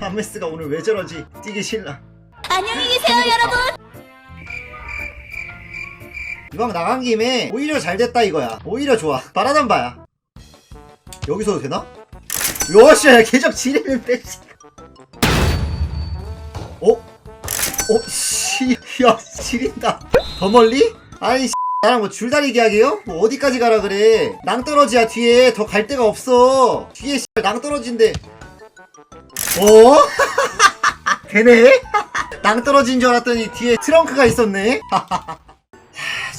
하메스가 오늘 왜 저러지? 뛰기 싫나? 안녕히 계세요, 여러분. 이방 나간 김에 오히려 잘 됐다 이거야. 오히려 좋아. 바라던 바야. 여기서도 되나? 요시야 계적 지리는 빼. 어? 어? 씨, 야, 지린다. 더 멀리? 아니, 씨, 나랑 뭐 줄다리 기 하게요? 뭐 어디까지 가라 그래? 낭떠러지야 뒤에 더 갈 데가 없어. 뒤에 씨, 낭떠러지인데. 어? 되네? 낭떠러진 줄 알았더니 뒤에 트렁크가 있었네.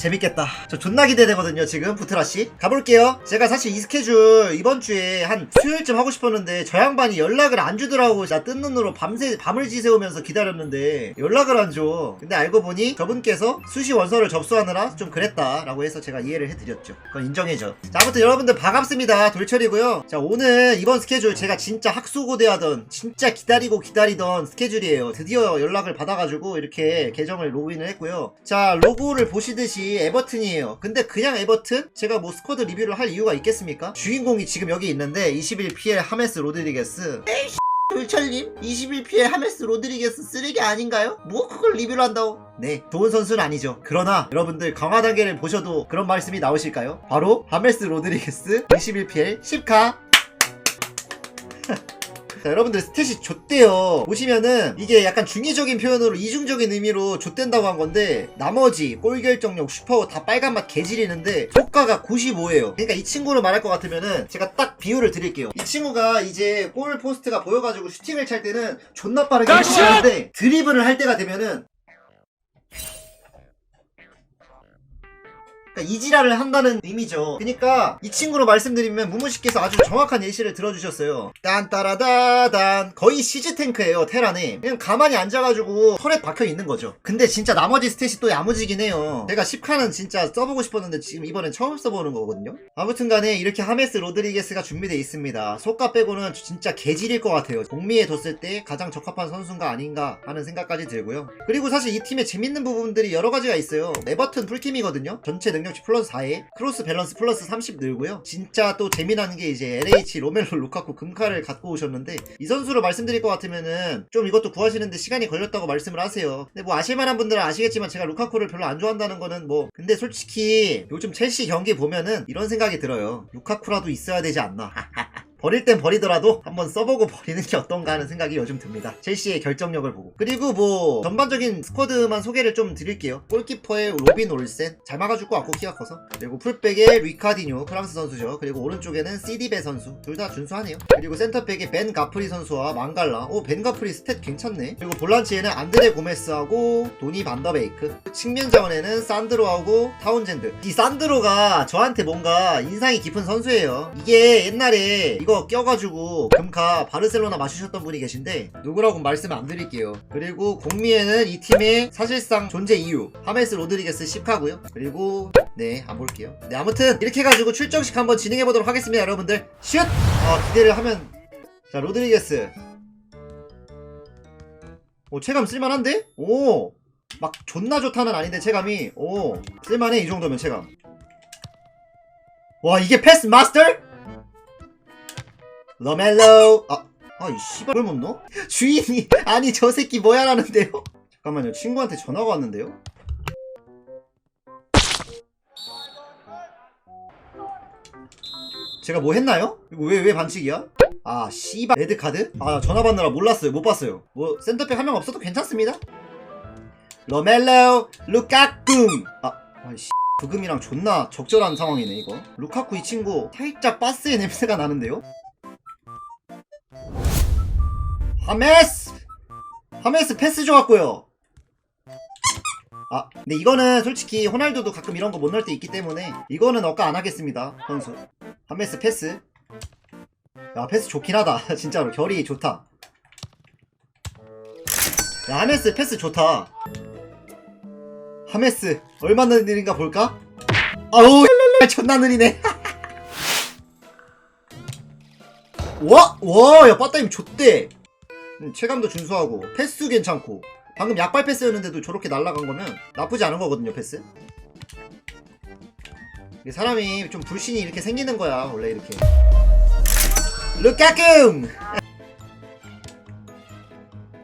재밌겠다. 저 존나 기대되거든요, 지금, 부트라씨. 가볼게요. 제가 사실 이 스케줄 이번 주에 한 수요일쯤 하고 싶었는데, 저 양반이 연락을 안 주더라고. 나 뜬 눈으로 밤새, 밤을 지새우면서 기다렸는데, 연락을 안 줘. 근데 알고 보니, 저분께서 수시 원서를 접수하느라 좀 그랬다. 라고 해서 제가 이해를 해드렸죠. 그건 인정해줘. 자, 아무튼 여러분들 반갑습니다. 돌철이고요. 자, 오늘 이번 스케줄 제가 진짜 학수고대 하던, 진짜 기다리고 기다리던 스케줄이에요. 드디어 연락을 받아가지고, 이렇게 계정을 로그인을 했고요. 자, 로고를 보시듯이 에버튼이에요. 근데 그냥 에버튼? 제가 뭐 스쿼드 리뷰를 할 이유가 있겠습니까? 주인공이 지금 여기 있는데 21PL 하메스 로드리게스. 에이씨 돌철님 21PL 하메스 로드리게스 쓰레기 아닌가요? 뭐 그걸 리뷰를 한다고? 네, 좋은 선수는 아니죠. 그러나 여러분들 강화 단계를 보셔도 그런 말씀이 나오실까요? 바로 하메스 로드리게스 21PL 10카 자, 여러분들 스탯이 좆대요. 보시면은 이게 약간 중의적인 표현으로 이중적인 의미로 좆된다고 한 건데 나머지 골 결정력 슈퍼 다 빨간맛 개지리는데 효과가 95예요. 그러니까 이 친구를 말할 것 같으면은 제가 딱 비유를 드릴게요. 이 친구가 이제 골 포스트가 보여가지고 슈팅을 찰 때는 존나 빠르게 하는데 드리블을 할 때가 되면은 그러니까 이지랄을 한다는 의미죠. 그러니까 이 친구로 말씀드리면 무무씨께서 아주 정확한 예시를 들어주셨어요. 딴따라다단 거의 시즈 탱크예요 테란에. 그냥 가만히 앉아가지고 털에 박혀 있는 거죠. 근데 진짜 나머지 스탯이 또 야무지긴 해요. 제가 10칸은 진짜 써보고 싶었는데 지금 이번엔 처음 써보는 거거든요. 아무튼간에 이렇게 하메스 로드리게스가 준비되어 있습니다. 속가 빼고는 진짜 개질일 것 같아요. 복미에 뒀을 때 가장 적합한 선수가 아닌가 하는 생각까지 들고요. 그리고 사실 이 팀에 재밌는 부분들이 여러 가지가 있어요. 에버튼 풀팀이거든요. 전체 능력 치 플러스 4에 크로스 밸런스 플러스 30 늘고요. 진짜 또 재미나는 게 이제 LH 로멜로 루카쿠 금카를 갖고 오셨는데 이 선수를 말씀드릴 것 같으면은 좀 이것도 구하시는데 시간이 걸렸다고 말씀을 하세요. 근데 뭐 아실만한 분들은 아시겠지만 제가 루카쿠를 별로 안 좋아한다는 거는 뭐 근데 솔직히 요즘 첼시 경기 보면은 이런 생각이 들어요. 루카쿠라도 있어야 되지 않나. 버릴 땐 버리더라도 한번 써보고 버리는 게 어떤가 하는 생각이 요즘 듭니다. 첼시의 결정력을 보고. 그리고 뭐 전반적인 스쿼드만 소개를 좀 드릴게요. 골키퍼의 로빈 올센 잘 막아줄 것 같고 키가 커서. 그리고 풀백의 리카디뉴 프랑스 선수죠. 그리고 오른쪽에는 시디베 선수 둘 다 준수하네요. 그리고 센터백의 벤 가프리 선수와 망갈라. 오 벤 가프리 스탯 괜찮네. 그리고 볼란치에는 안드레 고메스하고 도니 반더베이크. 측면 자원에는 산드로하고 타운젠드. 이 산드로가 저한테 뭔가 인상이 깊은 선수예요. 이게 옛날에 이거 껴가지고 금카 바르셀로나 마시셨던 분이 계신데 누구라고 말씀 안 드릴게요. 그리고 공미에는 이 팀의 사실상 존재 이유 하메스 로드리게스 10카고요. 그리고 네 안 볼게요. 네 아무튼 이렇게 해가지고 출정식 한번 진행해 보도록 하겠습니다, 여러분들. 슛! 아 기대를 하면 자 로드리게스. 오 체감 쓸만한데? 오. 막 존나 좋다는 아닌데 체감이 오 쓸만해 이 정도면 체감 와 이게 패스 마스터? 러멜로 아, 아이 씨발 뭘 못 넣어? 주인이 아니 저 새끼 뭐야 라는데요? 잠깐만요 친구한테 전화가 왔는데요? 제가 뭐 했나요? 이거 왜, 왜 반칙이야? 아 씨발 레드카드? 아 전화 받느라 몰랐어요 못 봤어요 뭐 센터백 한 명 없어도 괜찮습니다 러멜로 루카쿠 아 아이씨 부금이랑 존나 적절한 상황이네 이거 루카쿠 이 친구 살짝 바스의 냄새가 나는데요? 하메스! 하메스 패스 좋았고요 아 근데 이거는 솔직히 호날두도 가끔 이런 거 못 넣을 때 있기 때문에 이거는 억까 안 하겠습니다 선수 하메스 패스 야 패스 좋긴 하다 진짜로 결이 좋다 야 하메스 패스 좋다 하메스 얼마나 느린가 볼까? 아우 존나 느리네 와! 와! 야 빠따임 좋대 음, 체감도 준수하고 패스 괜찮고. 방금 약발 패스였는데도 저렇게 날아간 거면 나쁘지 않은 거거든요 패스. 사람이 좀 불신이 이렇게 생기는 거야 원래 이렇게. 루카쿰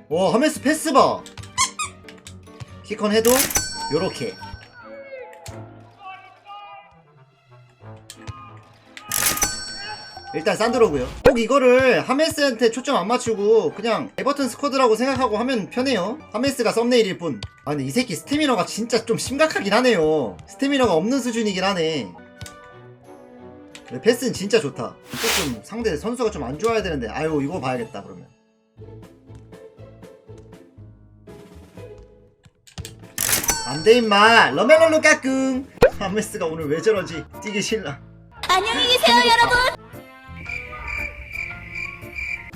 와 하메스 패스 봐! 키컨 해도 요렇게 일단 산드로고요. 꼭 이거를 하메스한테 초점 안 맞추고 그냥 에버튼 스쿼드라고 생각하고 하면 편해요. 하메스가 썸네일일 뿐. 아 근데 이 새끼 스태미너가 진짜 좀 심각하긴 하네요. 스태미너가 없는 수준이긴 하네. 패스는 진짜 좋다. 조금 상대 선수가 좀 안 좋아야 되는데 아유 이거 봐야겠다 그러면. 안돼 임마. 러멜로 루카꿍. 하메스가 오늘 왜 저러지? 뛰기 싫나 안녕히 계세요, 여러분.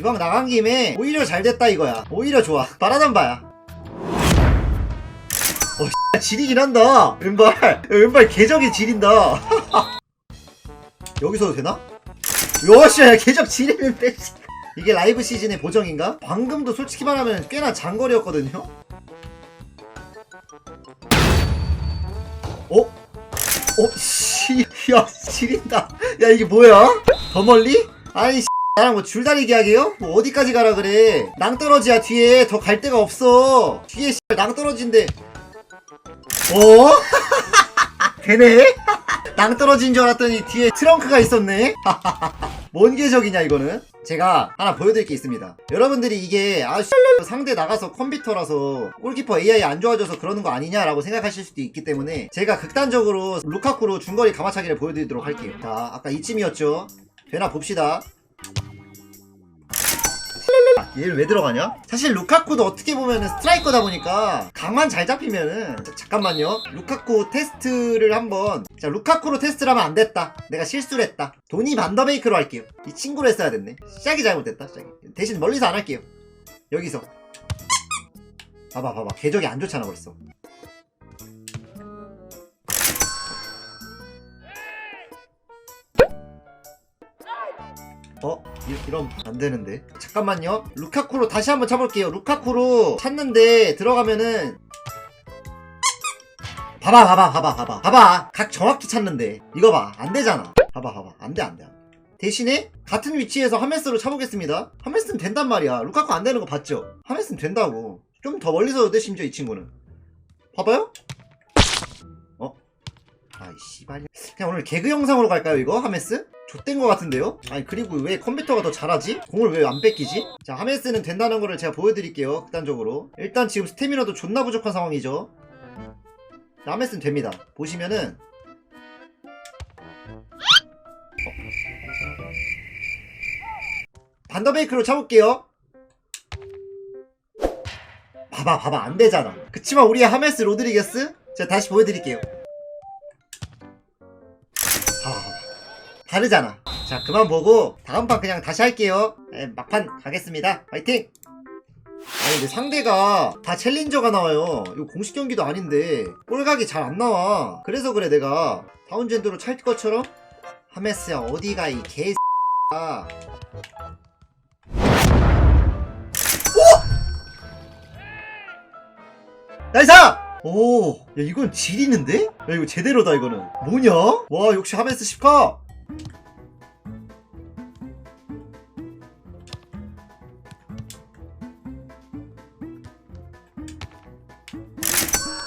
이왕 나간 김에 오히려 잘 됐다 이거야 오히려 좋아 바라던 바야 어 지리긴 한다 왼발 왼발 개적이 지린다 여기서도 되나? 요씨 개적 지리는데 이게 라이브 시즌의 보정인가? 방금도 솔직히 말하면 꽤나 장거리였거든요 어? 어? 씨, 야, 지린다. 야, 이게 뭐야? 더 멀리? 아니, 씨, 나랑 뭐 줄다리기 하게요? 뭐 어디까지 가라 그래? 낭떠러지야, 뒤에. 더 갈 데가 없어. 뒤에, 씨, 낭떠러지인데. 어? 되네? 낭떠러지인 줄 알았더니 뒤에 트렁크가 있었네? 뭔 계적이냐, 이거는? 제가 하나 보여드릴 게 있습니다. 여러분들이 이게, 아, 씨, 상대 나가서 컴퓨터라서 골키퍼 AI 안 좋아져서 그러는 거 아니냐라고 생각하실 수도 있기 때문에 제가 극단적으로 루카쿠로 중거리 가마차기를 보여드리도록 할게요. 자, 아까 이쯤이었죠? 되나 봅시다. 아, 얘를 왜 들어가냐? 사실 루카쿠도 어떻게 보면은 스트라이커다 보니까 각만 잘 잡히면은 자, 잠깐만요. 루카쿠 테스트를 한번. 자 루카쿠로 테스트를 하면 안 됐다. 내가 실수를 했다. 도니 반더베이크로 할게요. 이 친구로 했어야 됐네. 시작이 잘못됐다 시작이. 대신 멀리서 안 할게요. 여기서. 봐봐 봐봐. 궤적이 안 좋잖아 벌써 어? 이- 이러면 안 되는데. 잠깐만요. 루카쿠로 다시 한번 쳐볼게요. 루카쿠로 찾는데 들어가면은 봐봐 봐봐 봐봐 봐봐. 봐봐. 각 정확히 찾는데. 이거 봐. 안 되잖아. 봐봐 봐봐. 안 돼 안돼 대신에 같은 위치에서 하메스로 쳐보겠습니다. 하메스는 된단 말이야. 루카쿠 안 되는 거 봤죠? 하메스는 된다고. 좀 더 멀리서 돼 심지어 이 친구는. 봐봐요. 어? 아이 씨발 그냥 오늘 개그 영상으로 갈까요 이거? 하메스? 좆된 거 같은데요? 아니 그리고 왜 컴퓨터가 더 잘하지? 공을 왜 안 뺏기지? 자 하메스는 된다는 거를 제가 보여드릴게요 극단적으로 일단 지금 스태미너도 존나 부족한 상황이죠 자, 하메스는 됩니다 보시면은 어. 반더베이크로 차볼게요 봐봐 봐봐 안 되잖아 그치만 우리의 하메스 로드리게스 제가 다시 보여드릴게요 다르잖아. 자, 그만 보고 다음 판 그냥 다시 할게요. 에, 막판 가겠습니다. 화이팅! 아니 근데 상대가 다 챌린저가 나와요. 이거 공식 경기도 아닌데 볼각이 잘 안 나와. 그래서 그래 내가 다운젠드로 찰 것처럼 하메스야 어디가 이 개. 아. 오! 나이스! 오, 야 이건 지리는데? 야 이거 제대로다 이거는. 뭐냐? 와 역시 하메스 10카.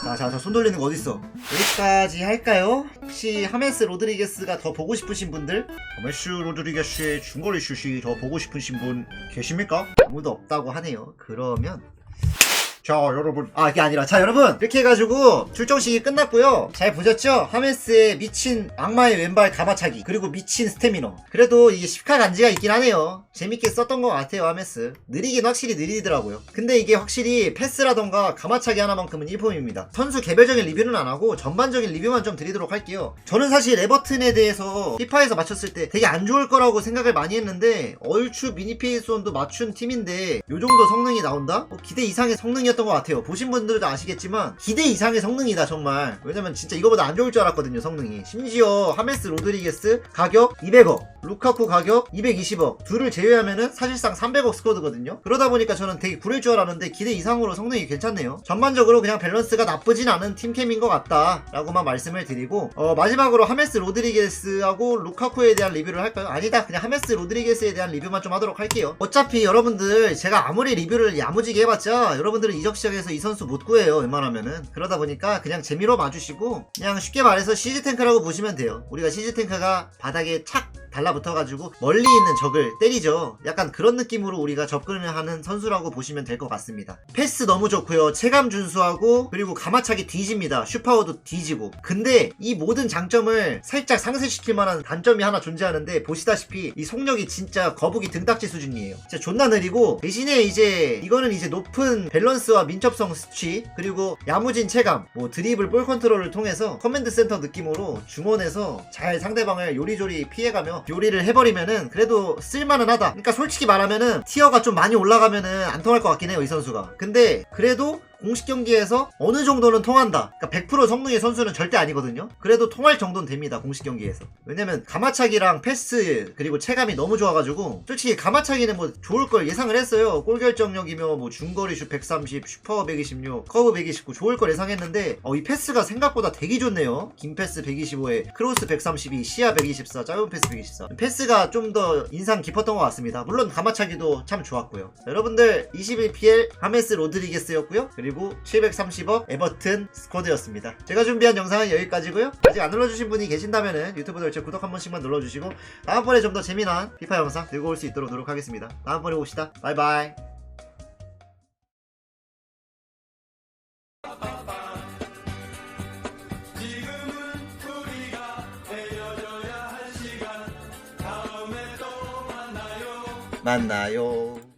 자, 자, 자, 손 돌리는 거 어딨어? 여기까지 할까요? 혹시 하메스 로드리게스가 더 보고 싶으신 분들? 하메스 로드리게스의 중거리 슛이 더 보고 싶으신 분 계십니까? 아무도 없다고 하네요. 그러면 자 여러분. 아 이게 아니라. 자 여러분. 이렇게 해가지고 출정식이 끝났고요. 잘 보셨죠? 하메스의 미친 악마의 왼발 가마차기 그리고 미친 스태미너. 그래도 이게 10카 간지가 있긴 하네요. 재밌게 썼던 것 같아요 하메스. 느리긴 확실히 느리더라고요. 근데 이게 확실히 패스라던가 가마차기 하나만큼은 일품입니다. 선수 개별적인 리뷰는 안 하고 전반적인 리뷰만 좀 드리도록 할게요. 저는 사실 에버튼에 대해서 피파에서 맞췄을 때 되게 안 좋을 거라고 생각을 많이 했는데 얼추 미니페이스원도 맞춘 팀인데 요 정도 성능이 나온다? 뭐 기대 이상의 성능이 었던 것 같아요. 보신 분들도 아시겠지만 기대 이상의 성능이다 정말. 왜냐면 진짜 이거보다 안 좋을 줄 알았거든요 성능이. 심지어 하메스 로드리게스 가격 200억 루카쿠 가격 220억 둘을 제외하면은 사실상 300억 스쿼드거든요. 그러다 보니까 저는 되게 구릴 줄 알았는데 기대 이상으로 성능이 괜찮네요. 전반적으로 그냥 밸런스가 나쁘진 않은 팀캠인 것 같다 라고만 말씀을 드리고 어, 마지막으로 하메스 로드리게스하고 루카쿠에 대한 리뷰를 할까요? 아니다. 그냥 하메스 로드리게스에 대한 리뷰만 좀 하도록 할게요. 어차피 여러분들 제가 아무리 리뷰를 야무지게 해봤자 여러분들은 이적 시장에서 이 선수 못 구해요 웬만하면은. 그러다 보니까 그냥 재미로 봐주시고 그냥 쉽게 말해서 시즈탱크라고 보시면 돼요. 우리가 시즈탱크가 바닥에 착 달라붙어가지고 멀리 있는 적을 때리죠. 약간 그런 느낌으로 우리가 접근을 하는 선수라고 보시면 될 것 같습니다. 패스 너무 좋고요. 체감 준수하고 그리고 가마차기 뒤집니다. 슈파워도 뒤지고. 근데 이 모든 장점을 살짝 상쇄시킬 만한 단점이 하나 존재하는데 보시다시피 이 속력이 진짜 거북이 등딱지 수준이에요. 진짜 존나 느리고 대신에 이제 이거는 이제 높은 밸런스와 민첩성 수치 그리고 야무진 체감 뭐 드리블 볼 컨트롤을 통해서 커맨드 센터 느낌으로 중원에서 잘 상대방을 요리조리 피해가며 요리를 해버리면은 그래도 쓸만은 하다. 그러니까 솔직히 말하면은 티어가 좀 많이 올라가면은 안 통할 것 같긴 해요 이 선수가. 근데 그래도 공식 경기에서 어느 정도는 통한다. 그러니까 100% 성능의 선수는 절대 아니거든요. 그래도 통할 정도는 됩니다. 공식 경기에서. 왜냐면 가마차기랑 패스 그리고 체감이 너무 좋아가지고 솔직히 가마차기는 뭐 좋을 걸 예상을 했어요. 골 결정력이며 뭐 중거리 슛 130, 슈퍼 126, 커브 129 좋을 걸 예상했는데 어, 이 패스가 생각보다 되게 좋네요. 긴 패스 125에 크로스 132, 시야 124, 짧은 패스 124. 패스가 좀 더 인상 깊었던 것 같습니다. 물론 가마차기도 참 좋았고요. 여러분들 21PL 하메스 로드리게스였고요. 그리고 730억 에버튼 스쿼드였습니다. 제가 준비한 영상은 여기까지고요. 아직 안 눌러주신 분이 계신다면은 유튜브 절제 구독 한 번씩만 눌러주시고 다음번에 좀 더 재미난 피파 영상 들고 올 수 있도록 노력하겠습니다. 다음번에 봅시다. 바이바이. 만나요.